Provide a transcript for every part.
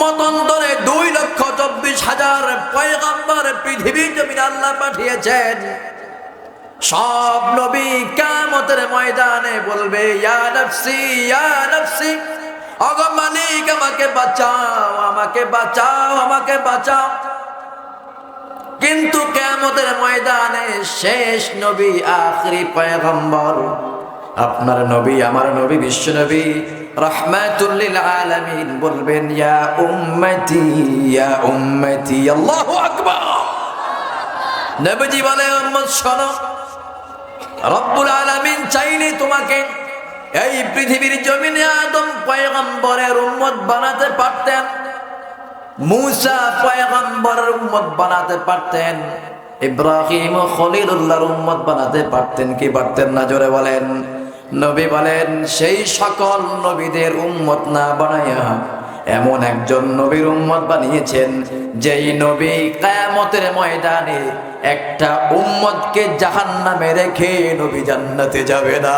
মতন্তরে দুই লক্ষ চব্বিশ হাজার পয়গম্বর পৃথিবী জমিন আল্লাহ পাঠিয়েছেন। সব নবী কামতের ময়দানে বলবে মালিক, আমাকে বাঁচাও আমাকে বাঁচাও আমাকে বাঁচাও। কিন্তু কেমতের ময়দানে শেষ নবী, আখরি পয়গম্বর, আপনার নবী, আমার নবী, বিশ্ব নবী রহমাতুল্লিল আলামিন বলবেন, ইয়া উম্মতি ইয়া উম্মতি, আল্লাহু আকবার। নবীজি বলে উম্মত, শোনো, রব্বুল আলামিন চাইলে তোমাকে এই পৃথিবীর জমিনে আদম পয়গম্বরের উম্মত বানাতে পারতেন, মুসা পয়গম্বরের উম্মত বানাতে পারতেন, ইব্রাহিম খলিলুল্লাহর উম্মত বানাতে পারতেন কি পারতেন না? জোরে বলেন। নবী বলেন, সেই সকল নবীদের উম্মত না বানাইয়া এমন একজন নবীর উম্মত বানিয়েছেন, যেই নবী কায়ামতের ময়দানে একটা উম্মতকে জাহান্নামে রেখে নবী জান্নাতে যাবে না।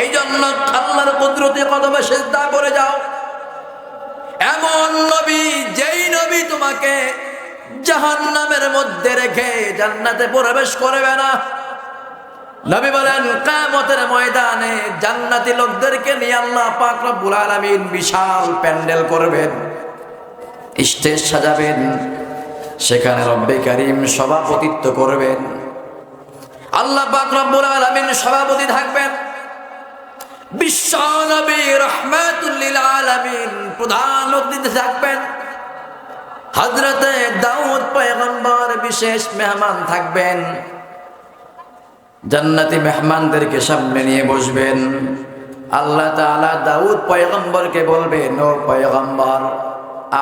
এই জন্য আল্লাহর কুদরতে কদমে সেজদা করে যাও। এমন নবী, যেই নবী তোমাকে জাহান্নামের মধ্যে রেখে জান্নাতে প্রবেশ করবে না নবী বলেন কামতের ময়দানে লোকদেরকে নিয়ে আল্লাহ বিশাল প্যান্ডেল করবেন সাজাবেন, সেখানে সভাপতিত্ব করবেন। আল্লাহ পাক রব্বুল সভাপতি থাকবেন। বিশ্ব নবী রহমাতুল্লিল আলামিন প্রধান অতিথি থাকবেন। হজরতে দাউদ পয়গম্বর বিশেষ মেহমান থাকবেন। জান্নাতি মেহমানদেরকে সামনে নিয়ে বসবেন। আল্লাহ তাআলা দাউদ পয়গম্বরকে বলবেন ও পয়গম্বর,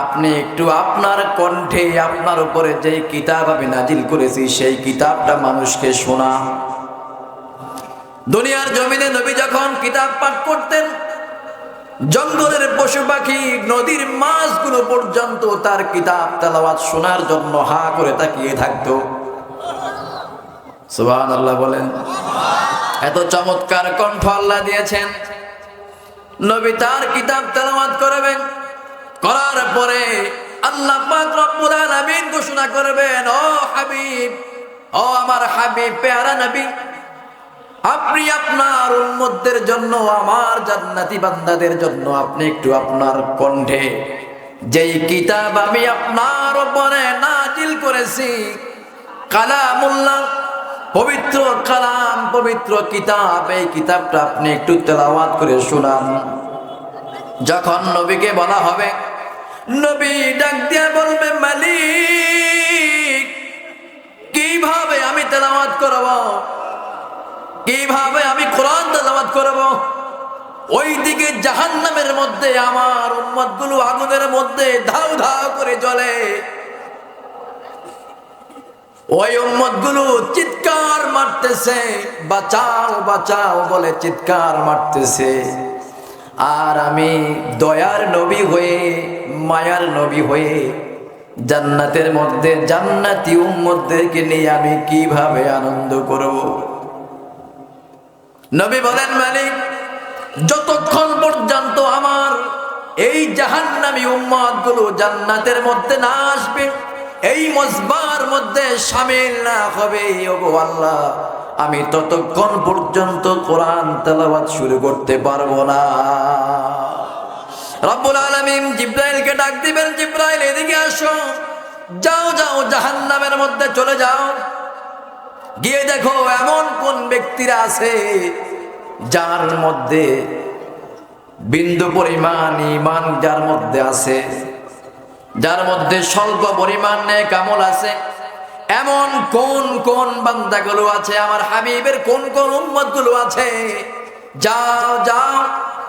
আপনি একটু আপনার কণ্ঠে আপনার উপরে যেই কিতাব আমি নাজিল করেছি, সেই কিতাবটা মানুষকে শোনা। দুনিয়ার জমিনে নবী যখন কিতাব পাঠ করতেন, জঙ্গলের পশু পাখি, নদীর মাছগুলো পর্যন্ত তার কিতাব তেলাওয়াত শোনার জন্য হা করে তাকিয়ে থাকতো। সুবহান আল্লাহ বলেন, এত চমৎকার কণ্ঠ আল্লাহ দিয়েছেন। নবী তার কিতাব তেলাওয়াত করবেন, করার পরে আল্লাহ পাক রব্বুল আলামিন ঘোষণা করবেন, ও হাবিব, ও আমার হাবিব, পেয়ারা নবী, আপনি আপনার উন্মতদের জন্য, আমার জান্নাতি বান্দাদের জন্য, আপনি একটু আপনার কণ্ঠে যেই কিতাব আমি আপনার উপরে নাজিল করেছি, কালামুল্লাহ পবিত্র কালাম, পবিত্র কিতাব, এই কিতাবটা আপনি একটু তেলাওয়াত করে শোনান। যখন নবীকে বলা হবে, নবী ডাক দিয়া বলবে, মালিক, কীভাবে আমি তেলাওয়াত করব? কীভাবে আমি কোরআন তেলাওয়াত করব? ওই দিকে জাহান্নামের মধ্যে, আমার উম্মতগুলো আগুনের মধ্যে ধাউ ধাউ করে জ্বলে। ওই চিৎকার মারতেছে, বাঁচাও বাঁচাও বলে চিৎকার মারতেছে। আর আমি দয়ার নবী হয়ে, মায়ার নবী হয়ে জান্নাতের মধ্যে জান্নাতি উম্মতদেরকে নিয়ে আমি কীভাবে আনন্দ করব? নবী বলেন, মালিক, যতক্ষণ পর্যন্ত আমার এই জাহান্নামী উম্মতগুলো জান্নাতের মধ্যে না আসবে এই মজবার মধ্যে সামিল না হবে আল্লাহ। আমি ততক্ষণ পর্যন্ত কোরআন তেলাওয়াত শুরু করতে পারব না। রব্বুল আলামিন জিব্রাইলকে ডাক দিবেন, জিব্রাইল, এদিকে আসো। যাও যাও, জাহান্নামের মধ্যে চলে যাও। গিয়ে দেখো এমন কোন ব্যক্তিরা আছে যার মধ্যে বিন্দু পরিমাণ ইমান যার মধ্যে আছে। যার মধ্যে স্বল্প পরিমাণ নেক আমল আছে, এমন কোন কোন বান্দাগুলো আছে, আমার হাবিবের কোন কোন উম্মতগুলো আছে? যাও যাও,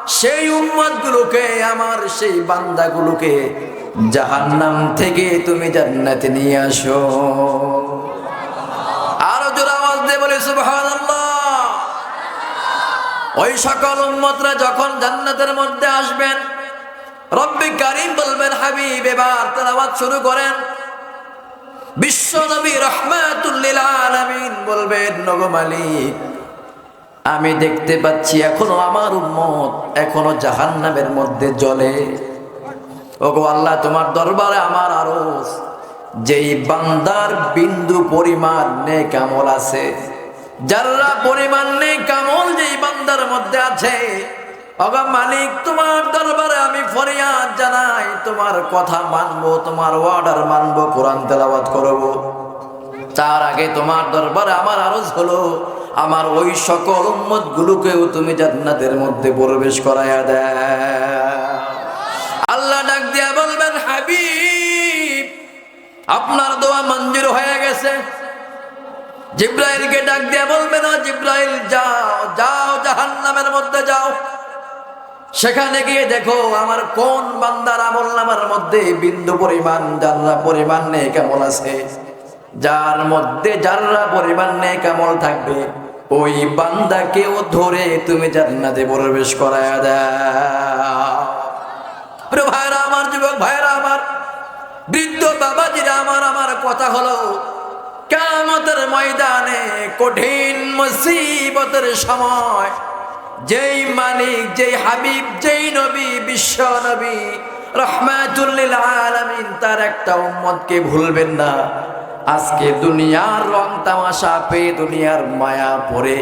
সেই উম্মত গুলোকে আমার সেই বান্দাগুলোকে জাহান্নাম থেকে তুমি জান্নাতে নিয়ে আসো। আরও জোর আওয়াজ দিয়ে বলে, সুবহানাল্লাহ। ওই সকল উম্মতরা যখন জান্নাতের মধ্যে আসবেন রব্বি কারিম বলবেন, হাবিব, এবার তেলাওয়াত শুরু করেন। বিশ্ব নবী রহমাতুল্লিল বলবেন, নগো মালিক, আমি দেখতে পাচ্ছি এখনও আমার উম্মত এখনও জাহান্নামের মধ্যে জ্বলে। ওগো আল্লাহ, তোমার দরবারে আমার আরজ, যেই বান্দার বিন্দু পরিমাণ নেক আমল আছে। যারা পরিমাণ নেক আমল যেই বান্দার মধ্যে আছে অগা মালিক, তোমার দরবারে আমি ফরিয়াদ জানাই, তোমার কথা মানবো, তোমার অর্ডার মানবো, কোরআন তেলাওয়াত করব। তার আগে তোমার দরবারে আমার আরজ হলো, আমার ওই সকল উম্মত গুলোকেও তুমি জান্নাতের মধ্যে প্রবেশ করাইয়া দেয় আল্লাহ ডাক দিয়া বলবেন, হাবিব, আপনার দোয়া মঞ্জুর হয়ে গেছে। জিব্রাইলকে ডাক দিয়া বলবেন ও জিব্রাইল, যাও যাও জাহান্নামের মধ্যে যাও। সেখানে গিয়ে দেখো, আমার কোন বান্দার আমল নামার মধ্যে বিন্দু পরিমাণ জানলা পরিমাণ নেই কেমন আছে? যার মধ্যে যাররা পরিমাণ নেই কেমন থাকবে, ওই বান্দাকেও ধরে তুমি জান্নাতে প্রবেশ করায় প্রিয় ভাইরা আমার, যুবক ভাইরা আমার, বৃদ্ধ বাবাজিরা আমার আমার কথা হলো কামতের ময়দানে কঠিন মুসিবতের সময় যেই মালিক, যেই হাবিব, যেই নবী, বিশ্ব নবী রহমাতুল্লিল আলামিন, তার একটা উম্মতকে ভুলবেন না। আজকে দুনিয়ার রং তামাশা পেয়ে দুনিয়ার মায়া পড়ে,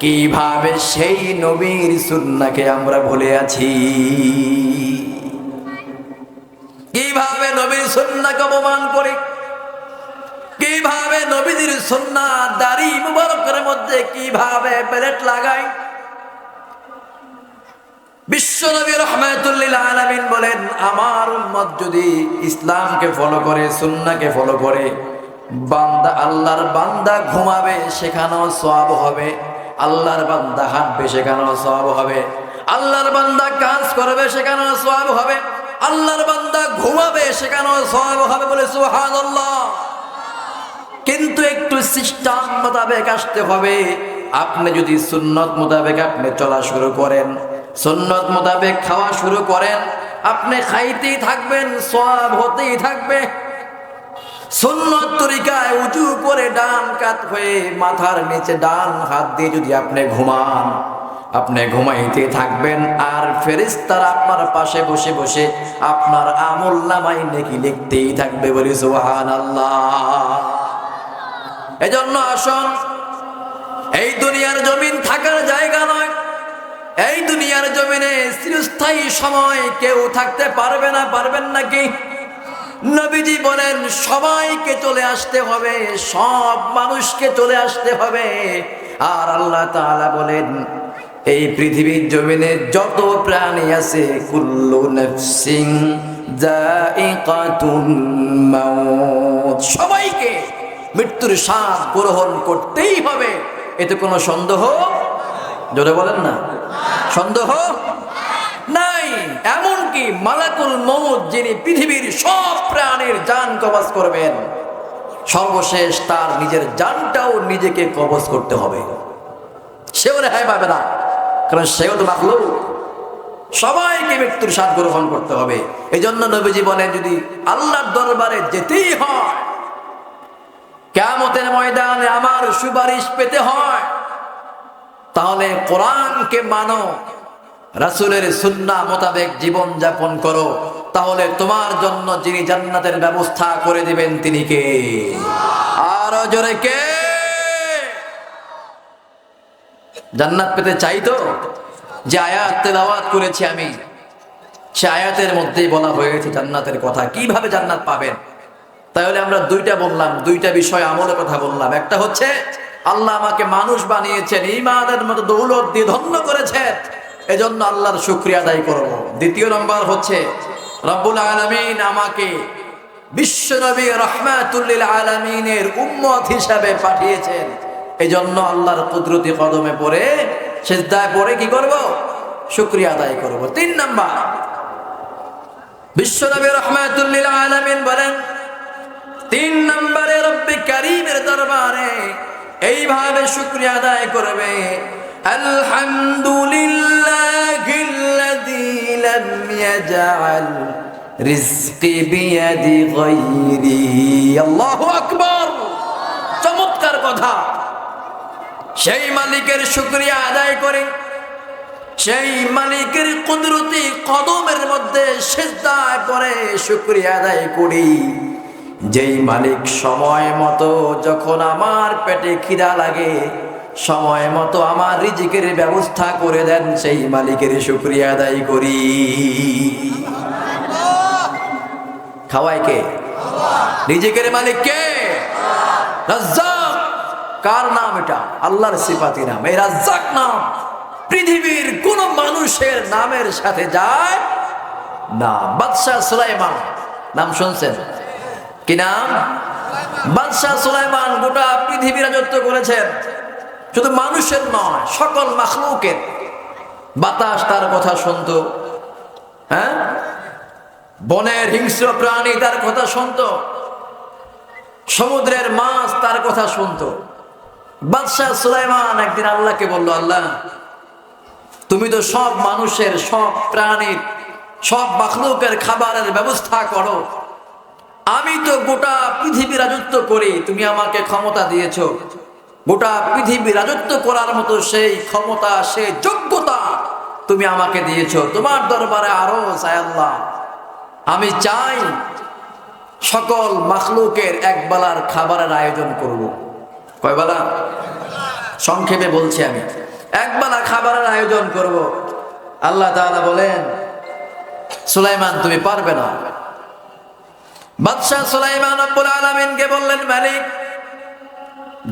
কীভাবে সেই নবীর সুন্নাকে আমরা ভুলে আছি? কীভাবে নবীর সুন্নাকে অপমান করি? কীভাবে নবীদের সুন্না দাড়ি মুবারকের মধ্যে কীভাবে প্লেট লাগাই? বিশ্বনবী রহমাতুল্লিল আলামিন বলেন, আমার উম্মত যদি ইসলামকে ফলো করে সুন্নাকে ফলো করে, বান্দা, আল্লাহর বান্দা ঘুমাবে, সেখানেও সওয়াব হবে। আল্লাহর বান্দা হাঁটবে, সেখানেও সওয়াব হবে। আল্লাহর বান্দা কাজ করবে, সেখানেও সওয়াব হবে। আল্লাহর বান্দা ঘুমাবে, সেখানেও সওয়াব হবে বলে সুবহানাল্লাহ। কিন্তু একটু সিস্টেম মোতাবেক আসতে হবে। আপনি যদি সুন্নত মোতাবেক আপনি চলা শুরু করেন সুন্নত মোতাবেক খাওয়া শুরু করেন। আপনি খাইতেই থাকবেন সব হতেই থাকবে। সুন্নত তরিকায় উঁচু করে ডান কাত হয়ে মাথার নিচে ডান হাত দিয়ে যদি আপনি ঘুমান, আপনি ঘুমাইতে থাকবেন। আর ফেরেশতারা আপনার পাশে বসে বসে আপনার আমল নামাই নাকি লিখতেই থাকবে বলি, সুবহানাল্লাহ। এজন্য আসুন, এই দুনিয়ার জমিন থাকার জায়গা নয়, এই জমিনে চিরস্থায়ী সময় কেউ থাকতে পারবে না, পারবেন নাকি নবীজি বলেন, সবাইকে চলে আসতে হবে, সব মানুষকে চলে আসতে হবে। আর আল্লাহ তাআলা বলেন, এই পৃথিবীর জমিনে যত প্রাণী আছে, কুল্লু নফসিং সবাইকে মৃত্যুর শ্বাস গ্রহণ করতেই হবে, এতে কোনো সন্দেহ জোরে বলেন না। সন্দেহ? নাই। এমনকি মালাকুল মৌত যিনি পৃথিবীর সব প্রাণীর যান কবজ করবেন, সর্বশেষ তার নিজের জানটাও নিজেকে কবজ করতে হবে। সেও রেহাই পাবে না কারণ সেও তো মাখলো সবাইকে মৃত্যুর স্বাদ গ্রহণ করতে হবে। এই জন্য নবীজি বলেন, যদি আল্লাহর দরবারে যেতেই হয় কেমতের ময়দানে আমার সুপারিশ পেতে হয় তাহলে কোরআনকে মানো, রাসুলের সুন্না মোতাবেক জীবন যাপন করো। তাহলে তোমার জন্য যিনি জান্নাতের ব্যবস্থা করে দিবেন তিনি কে? আরও জোরে কে? জান্নাত পেতে চাই তো? যে আয়াত তেলাওয়াত করেছি আমি, সে আয়াতের মধ্যেই বলা হয়েছে জান্নাতের কথা। কীভাবে জান্নাত পাবেন? তাহলে আমরা দুইটা বললাম, দুইটা বিষয় আমলের কথা বললাম। একটা হচ্ছে আল্লাহ আমাকে মানুষ বানিয়েছেন ইমানের মতো দৌলত দিয়ে ধন্য করেছেন এজন্য আল্লাহর শুক্রিয়া আদায় করব। দ্বিতীয় নম্বর হচ্ছে, রব্বুল আলমিন আমাকে বিশ্বনবী রহমাতুল্লিল আলমিনের উম্মত হিসাবে পাঠিয়েছেন। এই জন্য আল্লাহর কুদরতি কদমে পড়ে, সেজদায় পড়ে কি করব? শুক্রিয়া আদায় করব। তিন নম্বর, বিশ্বনবী রহমাতুল্লিল আলমিন বলেন, তিন নম্বরে রব্বি করিমের দরবারে এইভাবে শুক্রিয়া আদায় করবে। আল্লাহু আকবার। চমৎকার কথা। সেই মালিকের শুক্রিয়া আদায় করে, সেই মালিকের কুদরতি কদমের মধ্যে সেজদা করে শুক্রিয়া আদায় করি। যেই মালিক সময় মতো যখন আমার পেটে খিদা লাগে, সময় মতো আমার রিজিকের ব্যবস্থা করে দেন, সেই মালিকের শুক্রিয়া আদায় করি। খাওয়াই কে? রিজিকের মালিক কে? রাজ্জাক। কার নাম এটা? আল্লাহর সিফাতি নাম। এই রাজ্জাক নাম পৃথিবীর কোন মানুষের নামের সাথে যায় না। বাদশাহ সুলাইমান। নাম শুনছেন? কি নাম? বাদশাহ সুলাইমান গোটা পৃথিবী রাজত্ব করেছেন। শুধু মানুষের নয়, সকল মাখলুকের। বাতাস তার কথা শুনতো। হ্যাঁ? বনের হিংস্র প্রাণী তার কথা শুনতো। সমুদ্রের মাছ তার কথা শুনতো। বাদশাহ সুলাইমান একদিন আল্লাহকে বলল, আল্লাহ, তুমি তো সব মানুষের, সব প্রাণীর, সব মাখলুকের খাবারের ব্যবস্থা করো। আমি তো গোটা পৃথিবী রাজত্ব করি, তুমি আমাকে ক্ষমতা দিয়েছ। গোটা পৃথিবী রাজত্ব করার মতো সেই ক্ষমতা, সেই যোগ্যতা তুমি আমাকে দিয়েছ। তোমার দরবারে আরও চাই আল্লাহ। আমি চাই সকল মাখলুকের এক বেলার খাবারের আয়োজন করব। কয় বেলা? সংক্ষেপে বলছি আমি। এক বেলা খাবারের আয়োজন করব। আল্লাহ তাআলা বলেন, সুলাইমান, তুমি পারবে না। বাদশাহ সুলাইমান রব্বুল আলামিনকে বললেন, মালিক,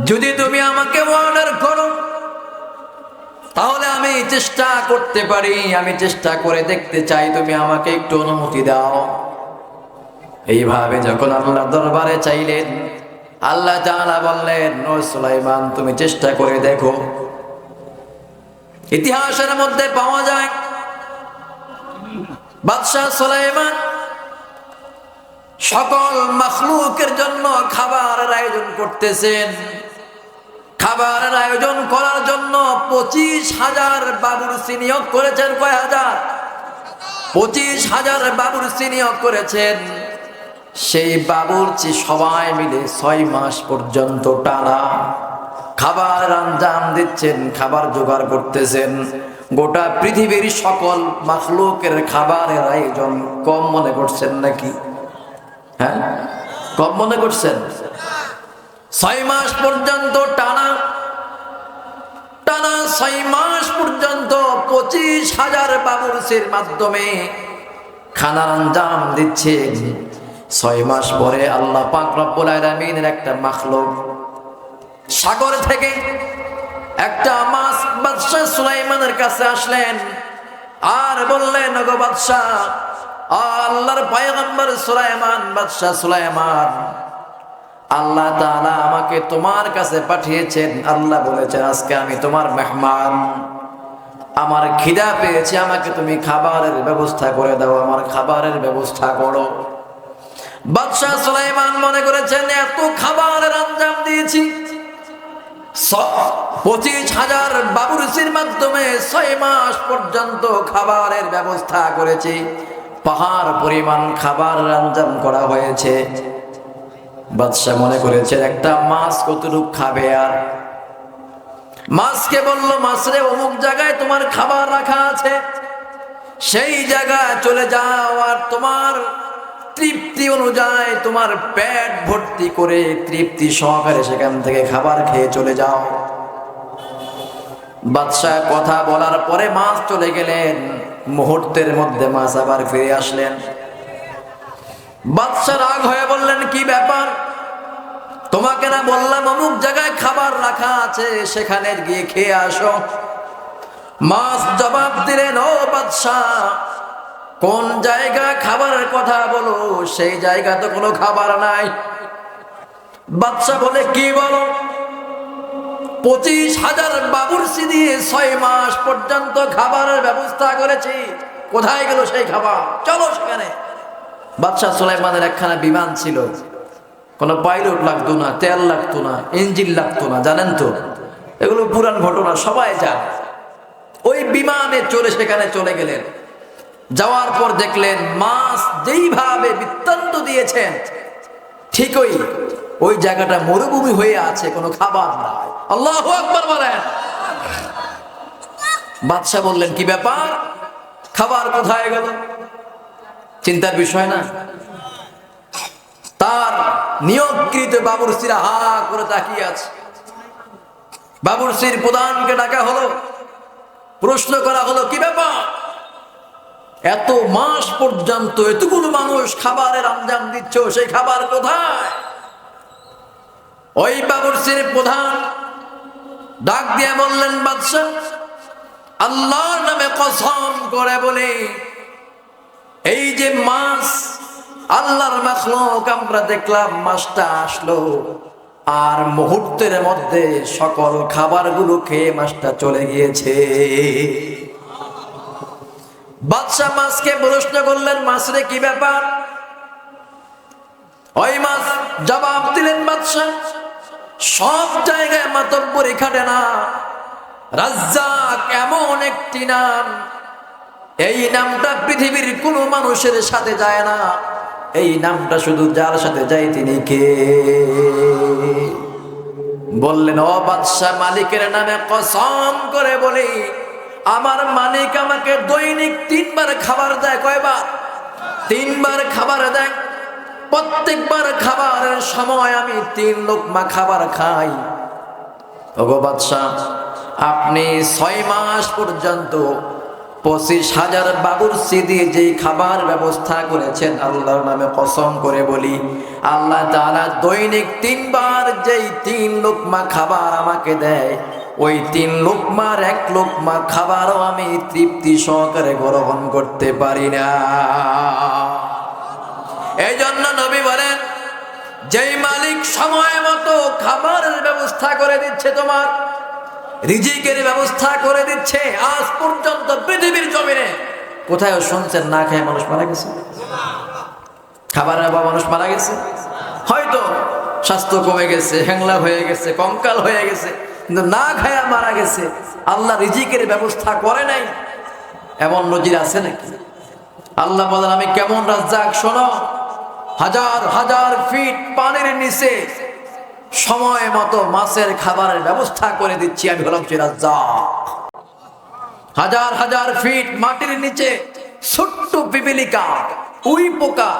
যদি তুমি আমাকে অর্ডার করো, তাহলে আমি চেষ্টা করতে পারি, আমি চেষ্টা করে দেখতে চাই, তুমি আমাকে একটু অনুমতি দাও। এইভাবে যখন আল্লাহ দরবারে চাইলেন, আল্লাহ তাআলা বললেন, ও সুলাইমান, তুমি চেষ্টা করে দেখো। ইতিহাসের মধ্যে পাওয়া যায়, বাদশাহ সুলাইমান সকল মখলুকের জন্য খাবারের আয়োজন করতেছেন। খাবারের আয়োজন করার জন্য পঁচিশ হাজার বাবুর নিয়োগ করেছেন কয় হাজার? পঁচিশ হাজার বাবুর নিয়োগ করেছেন। সেই বাবুরচি সবাই মিলে ছয় মাস পর্যন্ত টানা। খাবার আঞ্জাম দিচ্ছেন, খাবার জোগাড় করতেছেন। গোটা পৃথিবীর সকল মাখলুকের খাবারের আয়োজন কম মনে করছেন নাকি? হ্যাঁ? কম মনে করছেন? ছয় মাস পর্যন্ত টানা টানা ছয় মাস পর্যন্ত পঁচিশ হাজার বাবুরসির মাধ্যমে খানার আঞ্জাম দিচ্ছে। ছয় মাস পরে আল্লাহ পাক একটা মাখলুক। সাগর থেকে একটা মাছ বাদশাহ সুলাইমানের কাছে আসলেন আর বললেন গো বাদশাহ আল্লাহর পয়গম্বর সুলাইমান, বাদশাহ সুলাইমান। আল্লাহ তাআলা আমাকে তোমার কাছে পাঠিয়েছেন। আল্লাহ বলেছেন, আজকে আমি তোমার মেহমান। আমার খিদা পেয়েছে, আমাকে তুমি খাবারের ব্যবস্থা করে দাও, আমার খাবারের ব্যবস্থা করো। বাদশাহ সুলাইমান মনে করেছেন, এত খাবারের আঞ্জাম দিয়েছি। পঁচিশ হাজার বাবুরসির মাধ্যমে ছয় মাস পর্যন্ত খাবারের ব্যবস্থা করেছি। পাহাড় পরিমাণ খাবার আঞ্জাম করা হয়েছে। বাদশাহ মনে করেছে একটা মাছ কতটুক খাবে আর? মাছকে বলল, মাছরে অমুক জায়গায় তোমার খাবার রাখা আছে। সেই জায়গায় চলে যাও আর তোমার তৃপ্তি অনুযায়ী তোমার পেট ভর্তি করে তৃপ্তি সহকারে সেখান থেকে খাবার খেয়ে চলে যাও। বাদশাহ কথা বলার পরে মাছ চলে গেলেন। মুহূর্তের মধ্যে মাছ আবার ফিরে আসলেন। বাদশাহ রাগ হয়ে বললেন, কি ব্যাপার? তোমাকে না বললাম অমুক জায়গায় খাবার রাখা আছে, সেখানে গিয়ে খেয়ে আসো। মাছ জবাব দিলেন, ও বাদশাহ, কোন জায়গা খাবারের কথা বলো, সেই জায়গা তো কোনো খাবার নাই। বাদশাহ বলে, কি বলো? পঁচিশ হাজার বাবুরসি দিয়ে ছয় মাস পর্যন্ত খাবারের ব্যবস্থা করেছি। কোথায় গেল সেই খাবার? চলো সেখানে। বাদশাহ সুলাইমানের একখানা বিমান ছিল। কোনো পাইলট লাগতো না, তেল লাগতো না, ইঞ্জিন লাগতো না, জানেন তো? এগুলো পুরান ঘটনা, সবাই জানে। ওই বিমানে চলে সেখানে চলে গেলেন। যাওয়ার পর দেখলেন মাছ যেইভাবে বৃত্তান্ত দিয়েছেন, ঠিকই ওই জায়গাটা মরুভূমি হয়ে আছে, কোনো খাবার নাই। আল্লাহ আকবার বলেন। বাদশাহ বললেন, কি ব্যাপার? খাবার কোথায় গেল? চিন্তার বিষয় না। তার নিয়োগকৃত বাবুরসিরা হা করে তাকিয়ে আছে। বাবুরসির প্রধানকে ডাকা হলো। প্রশ্ন করা হলো, কি ব্যাপার? এত মাস পর্যন্ত এতগুলো মানুষ খাবারের আঞ্জাম দিচ্ছ, সেই খাবার কোথায়? ওই বাবুরসির প্রধান ডাক দিয়ে বললেন, বাদশাহ, আল্লাহর নামে কসম করে বলে, এই যে মাছ আল্লাহর মাখলুক, আমরা দেখলাম মাছটা আসলো আর মুহূর্তের মধ্যে সকল খাবারগুলো খেয়ে মাছটা চলে গিয়েছে। বাদশাহ মাছকে প্রশ্ন করলেন মাছরে কি ব্যাপার? ওই মাছ জবাব দিলেন বাদশাহ সব জায়গায় মাতব্বরি খাটে না। রাজ্জাক এমন একটি নাম। এই নামটা পৃথিবীর কোনো মানুষের সাথে যায় না। এই নামটা শুধু যার সাথে যায় তিনি কে? বললেন, ও বাদশাহ মালিকের নামে কসম করে বলি, আমার মালিক আমাকে দৈনিক তিনবার খাবার দেয়। কয়বার? তিনবার খাবার দেয়। প্রত্যেকবার খাবারের সময় আমি তিন লোকমা খাবার খাই। ওগো আপনি ছয় মাস পর্যন্ত পঁচিশ হাজার বাবুর দিয়ে যেই খাবার ব্যবস্থা করেছেন, আল্লাহর নামে কসম করে বলি, আল্লাহ তাআলা দৈনিক তিনবার যেই তিন লোকমা খাবার আমাকে দেয়, ওই তিন লোকমার এক লোকমা খাবারও আমি তৃপ্তি সহকারে গ্রহণ করতে পারি না। এই জন্য নবী বলেন, যেই মালিক সময় মতো খাবারের ব্যবস্থা করে দিচ্ছে তোমার, রিজিকের ব্যবস্থা করে দিচ্ছে, আজ পর্যন্ত পৃথিবীর জমিনে কোথায় শুনছেন না খেয়ে মানুষ মারা গেছে? খাবারের অভাব মানুষ মারা গেছে? হয়তো স্বাস্থ্য কমে গেছে হ্যাংলা হয়ে গেছে, কঙ্কাল হয়ে গেছে, কিন্তু না খায়া মারা গেছে, আল্লাহ রিজিকের ব্যবস্থা করে নাই। এমন নজির আছে নাকি? আল্লাহ বলেন, আমি কেমন রাজ্জাক, শোনো হাজার হাজার ফিট পানির নিচে সময় মতো মাছের খাবারের ব্যবস্থা করে দিচ্ছি আমি হলাম সে রাজ্জাক। হাজার হাজার ফিট মাটির নিচে ছোট্ট পিপিলিকা, উই পোকা,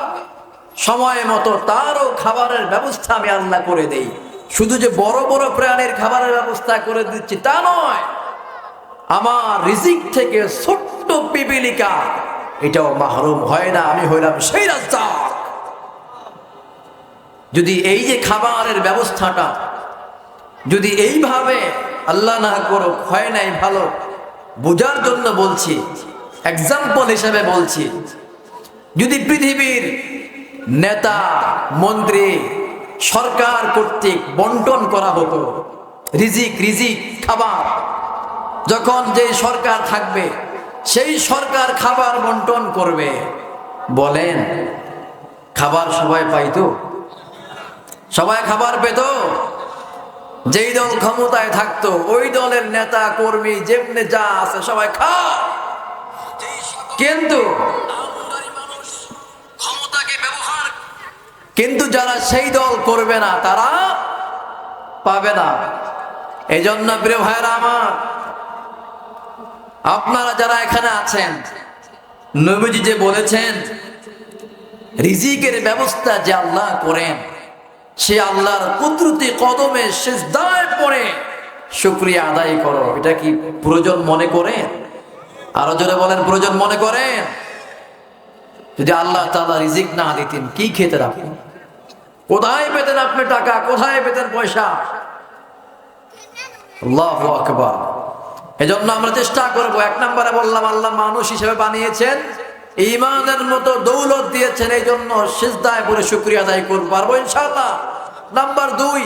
সময় মতো তারও খাবারের ব্যবস্থা আমি আল্লাহ করে দেই। শুধু যে বড় বড় প্রাণীর খাবারের ব্যবস্থা করে দিচ্ছি তা নয়, আমার রিজিক থেকে ছোট্ট পিপিলিকা, এটাও মাহরুম হয় না, আমি হইলাম সেই রাজ্জাক। যদি এই যে খাবারের ব্যবস্থাটা, যদি এইভাবে আল্লাহ না করো, হয় নাই ভালো, বোঝার জন্য বলছি এক্সাম্পল হিসেবে বলছি, যদি পৃথিবীর নেতা, মন্ত্রী, সরকার কর্তৃক বন্টন করা হতো, রিজিক রিজিক, খাবার, যখন যে সরকার থাকবে, সেই সরকার খাবার বন্টন করবে, বলেন, খাবার সবাই পাইতো? সবাই খাবার পেত। যেই দল ক্ষমতায় থাকতো, ওই দলের নেতা, কর্মী, যেমনি যা আছে সবাই খা কিন্তু কিন্তু যারা সেই দল করবে না, তারা পাবে না। এই জন্য প্রিয় ভাইরা আমার, আপনারা যারা এখানে আছেন, নবীজি যে বলেছেন, রিজিকের ব্যবস্থা যে আল্লাহ করেন সে আল্লাহর কুদরতি কদমে সেজদায় পড়ে। শুক্রিয়া আদায় করো। এটা কি প্রয়োজন মনে করেন আরও জোরে বলেন, প্রয়োজন মনে করেন যদি আল্লাহ তাআলা রিজিক না দিতেন, কি খেতে আপনি? কোথায় পেতেন আপনি টাকা? কোথায় পেতেন পয়সা? আল্লাহ এজন্য আমরা চেষ্টা করব। এক নম্বরে বললাম, আল্লাহ মানুষ হিসেবে বানিয়েছেন ইমানের মতো দৌলত দিয়েছেন এই জন্য সিজদায় পরে শুক্রিয়া আদায় করব, পারব ইনশাআল্লাহ। নাম্বার দুই,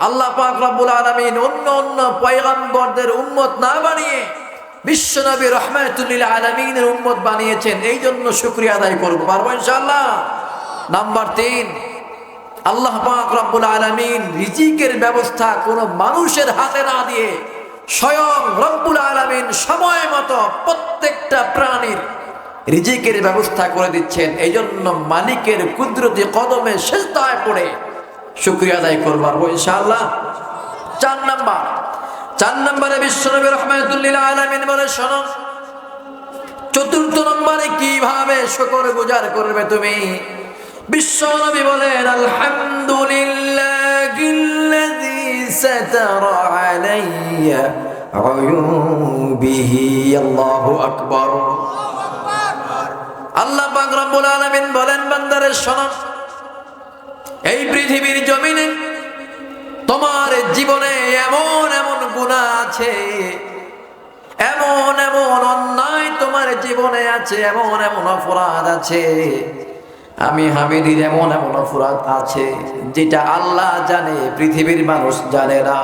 আল্লাহ পাক রব্বুল আলামিন অন্য অন্য পয়গম্বরদের উম্মত না বানিয়ে বিশ্বনবী রহমাতুল্লিল আলমিনের উম্মত বানিয়েছেন এই জন্য শুক্রিয়া আদায় করব, পারব ইনশাআল্লাহ। নাম্বার তিন, আল্লাহ পাক রব্বুল আলামিন রিজিকের ব্যবস্থা কোনো মানুষের হাতে না দিয়ে স্বয়ং রব্বুল আলামিন সময় মতো প্রত্যেকটা প্রাণীর রিজিকের ব্যবস্থা করে দিচ্ছেন। এই জন্য মালিকের কুদরতি কদমে শেষদায় পড়ে শুক্রিয়া আদায় করব ইনশাআল্লাহ। চার নাম্বার। চার নম্বরে বিশ্বনবী রহমাতুল্লিল আলামিন বলে, শোনো, চতুর্থ নম্বরে কীভাবে শকর গুজার করবে তুমি? বিশ্বনবী বলেন আল্লাহু আকবার। আল্লাহ পাক রব্বুল আলামিন বলেন, বান্দারে, শোনো, এই পৃথিবীর জমিনে তোমার জীবনে এমন এমন গুণা আছে, এমন এমন অন্যায় তোমার জীবনে আছে, এমন এমন অপরাধ আছে। আমি হামিদির এমন এমন অপরাধ আছে যেটা আল্লাহ জানে, পৃথিবীর মানুষ জানে না।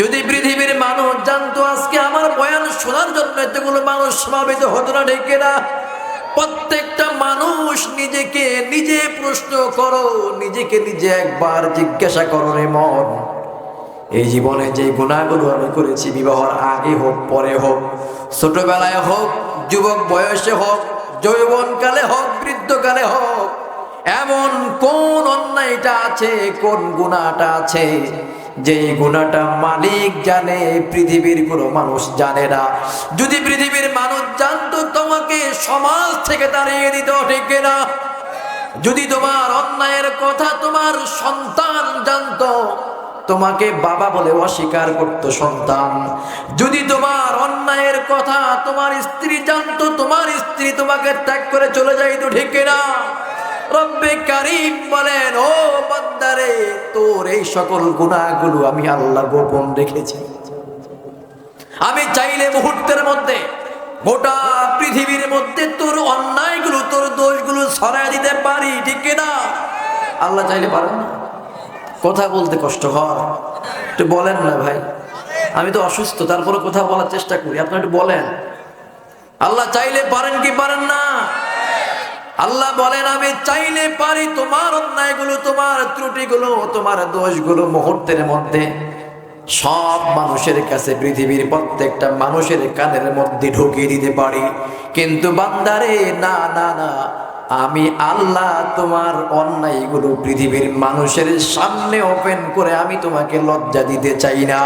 যদি পৃথিবীর মানুষ জানতো, আজকে আমার বয়ান শোনার জন্য এতগুলো মানুষ সমাবেত হতো না ডেকে না প্রত্যেকটা মানুষ নিজেকে নিজে প্রশ্ন করো, নিজেকে নিজে একবার জিজ্ঞাসা করো রে মন। এই জীবনে যে গুণাগুলো আমি করেছি, বিবাহর আগে হোক, পরে হোক, ছোটবেলায় হোক, যুবক বয়সে হোক, যৌবনকালে হোক, বৃদ্ধকালে হোক, এমন কোন অন্যায়টা আছে, কোন গুণাটা আছে? যে গুণাটা মালিক জানে, পৃথিবীর কোনো মানুষ জানে না। যদি পৃথিবীর মানুষ জানতো, তোমাকে সমাজ থেকে দাঁড়িয়ে দিত, ঠিক না? যদি তোমার অন্যায়ের কথা তোমার সন্তান জানতো, তোমাকে বাবা বলে অস্বীকার করত সন্তান। যদি তোমার অন্যায়ের কথা তোমার স্ত্রী জানতো, তোমার স্ত্রী তোমাকে ত্যাগ করে চলে যাইতো, ঠিক না? রব্বে কারিম বলেন, ও বান্দারে, তোর এই সকল গুণাগুলো আমি আল্লাহ গোপন রেখেছি। আমি চাইলে মুহূর্তের মধ্যে, গোটা পৃথিবীর মধ্যে তোর অন্যায়গুলো, তোর দোষগুলো ছড়াই দিতে পারি, ঠিক না আল্লাহ চাইলে পারেন না। কথা বলতে কষ্ট হয়। একটু বলেন না ভাই। আমি তো অসুস্থ তারপরে কথা বলার চেষ্টা করি। আপনি একটু বলেন। আল্লাহ চাইলে পারেন কি পারেন না? আল্লাহ বলেন, আমি চাইলে পারি তোমার অন্যায়গুলো, তোমার ত্রুটিগুলো, তোমার দোষগুলো মুহূর্তের মধ্যে। সব মানুষের কাছে, পৃথিবীর প্রত্যেকটা মানুষের কানের মধ্যে ঢুকিয়ে দিতে পারি। কিন্তু বান্দারে, না না না, আমি আল্লাহ তোমার অন্যায়গুলো পৃথিবীর মানুষের সামনে ওপেন করে আমি তোমাকে লজ্জা দিতে চাই না।